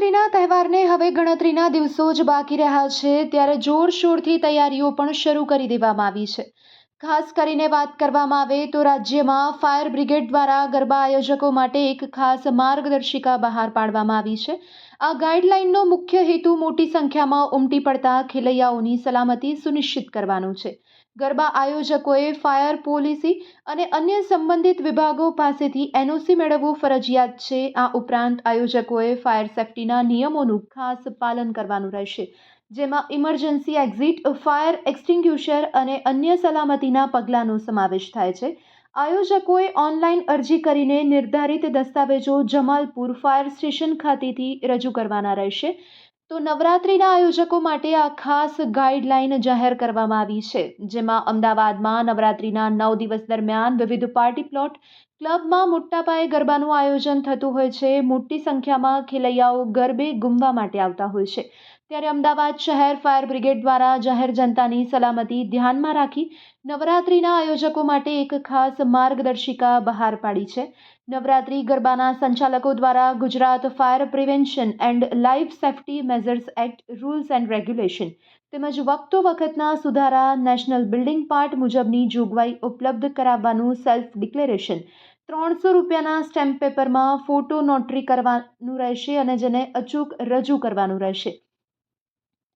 નવરાત્રિના તહેવારને હવે ગણતરીના દિવસો જ બાકી રહ્યા છે, ત્યારે જોરશોરથી તૈયારીઓ પણ શરૂ કરી દેવામાં આવી છે. ખાસ કરીને વાત કરવામાં આવે તો રાજ્યમાં ફાયર બ્રિગેડ દ્વારા ગરબા આયોજકો માટે એક ખાસ માર્ગદર્શિકા બહાર પાડવામાં આવી છે. આ ગાઈડલાઇનનો મુખ્ય હેતુ મોટી સંખ્યામાં ઉમટી પડતા ખેલૈયાઓની સલામતી સુનિશ્ચિત કરવાનો છે. ગરબા આયોજકોએ ફાયર પોલિસી અને અન્ય સંબંધિત વિભાગો પાસેથી એનઓસી મેળવવું ફરજિયાત છે. આ ઉપરાંત આયોજકોએ ફાયર સેફટીના નિયમોનું ખાસ પાલન કરવાનું રહેશે, જેમાં ઇમરજન્સી એક્ઝિટ, ફાયર એક્સટિંગ્યુશર અને અન્ય સલામતીના પગલાંનો સમાવેશ થાય છે. આયોજકોએ ઓનલાઈન અરજી કરીને નિર્ધારિત દસ્તાવેજો જમાલપુર ફાયર સ્ટેશન ખાતેથી રજૂ કરવાના રહેશે. તો નવરાત્રિના આયોજકો માટે આ ખાસ ગાઈડલાઈન જાહેર કરવામાં આવી છે, જેમાં અમદાવાદમાં નવરાત્રિના નવ દિવસ દરમિયાન વિવિધ પાર્ટી પ્લોટ ક્લબમાં મોટા પાયે ગરબાનું આયોજન થતું હોય છે. મોટી સંખ્યામાં ખેલૈયાઓ ગરબે ગુમવા માટે આવતા હોય છે. ત્યારે અમદાવાદ શહેર ફાયર બ્રિગેડ દ્વારા જાહેર જનતાની સલામતી ધ્યાનમાં રાખી નવરાત્રિના આયોજકો માટે એક ખાસ માર્ગદર્શિકા બહાર પાડી છે. નવરાત્રિ ગરબાના સંચાલકો દ્વારા Gujarat fire prevention and life safety measures act rules and regulation તેમજ વખતો વખતના સુધારા નેશનલ બિલ્ડિંગ પાર્ટ મુજબની જોગવાઈ ઉપલબ્ધ કરાવવાનું સેલ્ફ ડિક્લેરેશન ત્રણસો રૂપિયાના સ્ટેમ્પ પેપરમાં ફોટો નોટરી કરવાનું રહેશે અને જેને અચૂક રજૂ કરવાનું રહેશે.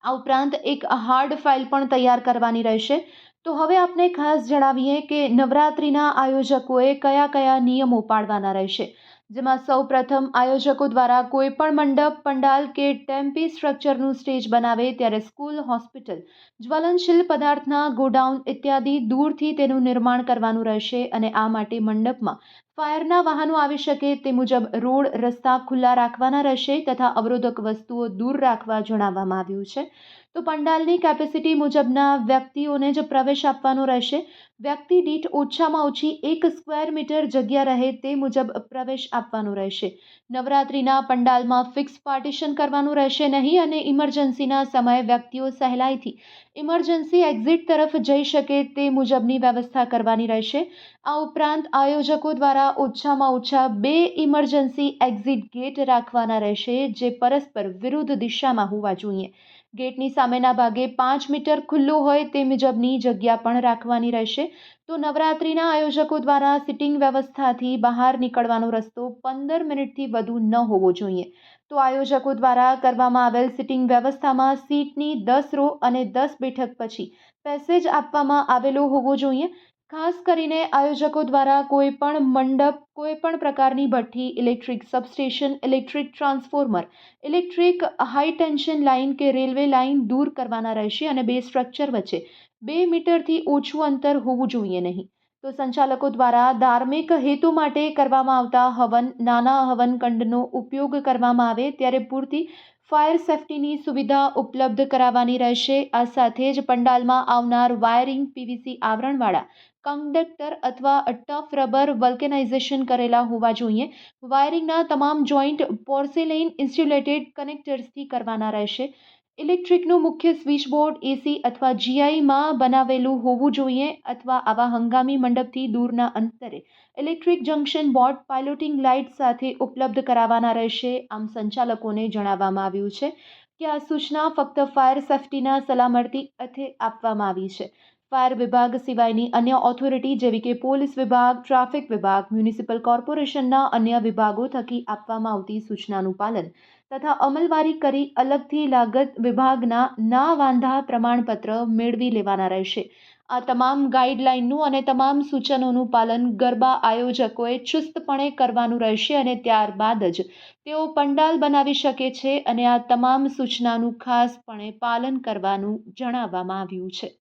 આ ઉપરાંત એક હાર્ડ ફાઇલ પણ તૈયાર કરવાની રહેશે. તો હવે આપને ખાસ જણાવીએ કે નવરાત્રિના આયોજકોએ કયા કયા નિયમો પાળવાના રહેશે. જેમાં સૌ પ્રથમ આયોજકો દ્વારા કોઈપણ મંડપ, પંડાલ કે ટેમ્પી સ્ટ્રક્ચરનું સ્ટેજ બનાવે ત્યારે સ્કૂલ, હોસ્પિટલ, જ્વલનશીલ પદાર્થના, ગોડાઉન ઇત્યાદિ દૂરથી તેનું નિર્માણ કરવાનું રહેશે અને આ માટે મંડપમાં ફાયરના વાહનો આવી શકે તે મુજબ રોડ, રસ્તા ખુલ્લા રાખવાના રહેશે તથા અવરોધક વસ્તુઓ દૂર રાખવા જણાવવામાં આવ્યું છે. તો પંડાલની કેપેસિટી મુજબના વ્યક્તિઓને જ પ્રવેશ આપવાનો રહેશે. વ્યક્તિ દીઠ ઓછામાં ઓછી એક સ્ક્વેર મીટર જગ્યા રહે તે મુજબ પ્રવેશ આપવાનો રહેશે. નવરાત્રિના પંડાલમાં ફિક્સ પાર્ટીશન કરવાનું રહેશે નહીં અને ઇમરજન્સીના સમયે વ્યક્તિઓ સહેલાઈથી ઇમરજન્સી એક્ઝિટ તરફ જઈ શકે તે મુજબની વ્યવસ્થા કરવાની રહેશે. આ ઉપરાંત આયોજકો દ્વારા ઓછામાં ઓછા બે ઇમરજન્સી એક્ઝિટ ગેટ રાખવાના રહેશે, જે પરસ્પર વિરુદ્ધ દિશામાં હોવા જોઈએ. ગેટની સામેના ભાગે પાંચ મીટર ખુલ્લું હોય તે મુજબની જગ્યા પણ રાખવાની રહેશે. તો નવરાત્રિના આયોજકો દ્વારા સિટિંગ વ્યવસ્થાથી બહાર નીકળવાનો રસ્તો પંદર મિનિટથી વધુ ન હોવો જોઈએ. તો આયોજકો દ્વારા કરવામાં આવેલ સિટિંગ વ્યવસ્થામાં સીટની દસ રો અને દસ બેઠક પછી પેસેજ આપવામાં આવેલો હોવો જોઈએ. ખાસ કરીને આયોજકો દ્વારા કોઈ પણ મંડપ, કોઈ પણ પ્રકારની ભઠ્ઠી, electric substation, electric transformer, electric high tension line કે રેલવે લાઇન દૂર કરવાના રહેશે અને બે સ્ટ્રક્ચર વચ્ચે બે મીટરથી ઓછું અંતર હોવું જોઈએ નહીં. તો સંચાલકો દ્વારા ધાર્મિક હેતુ માટે કરવામાં આવતા હવન, નાના હવન કંડનો ઉપયોગ કરવામાં આવે ત્યારે પૂરતી ફાયર સેફટીની સુવિધા ઉપલબ્ધ કરાવવાની રહેશે. આ સાથે જ પંડાલમાં આવનાર વાયરિંગ, પીવીસી આવરણવાળા કંડક્ટર અથવા ટફ રબર વલ્કેનાઇઝેશન કરેલા હોવા જોઈએ. વાયરિંગના તમામ જોઈન્ટ પોર્સેલેઇન ઇન્સ્યુલેટેડ કનેક્ટર્સથી કરવાના રહેશે. ઇલેક્ટ્રિકનું મુખ્ય સ્વિચ બોર્ડ એસી અથવા જીઆઈમાં બનાવેલું હોવું જોઈએ અથવા આવા હંગામી મંડપથી દૂરના અંતરે. Electric junction board piloting light સાથે ઉપલબ્ધ કરાવવાના રહેશે, આમ સંચાલકોને જણાવવામાં આવ્યું છે કે આ સૂચના ફક્ત ફાયર સેફટીના સલામતી અર્થે આપવામાં આવી છે. ફાયર વિભાગ સિવાયની અન્ય ઓથોરિટી જેવી કે પોલીસ વિભાગ, ટ્રાફિક વિભાગ મ્યુનિસિપલ કોર્પોરેશનના અન્ય વિભાગો થકી આપવામાં આવતી સૂચનાનું પાલન તથા અમલવારી કરી અલગથી લાગત વિભાગના ના વાંધા પ્રમાણપત્ર મેળવી લેવાના રહેશે. આ તમામ ગાઈડલાઇનનું અને તમામ સૂચનોનું પાલન ગરબા આયોજકોએ ચુસ્તપણે કરવાનું રહેશે અને ત્યારબાદ જ તેઓ પંડાલ બનાવી શકે છે અને આ તમામ સૂચનાનું ખાસપણે પાલન કરવાનું જણાવવામાં આવ્યું છે.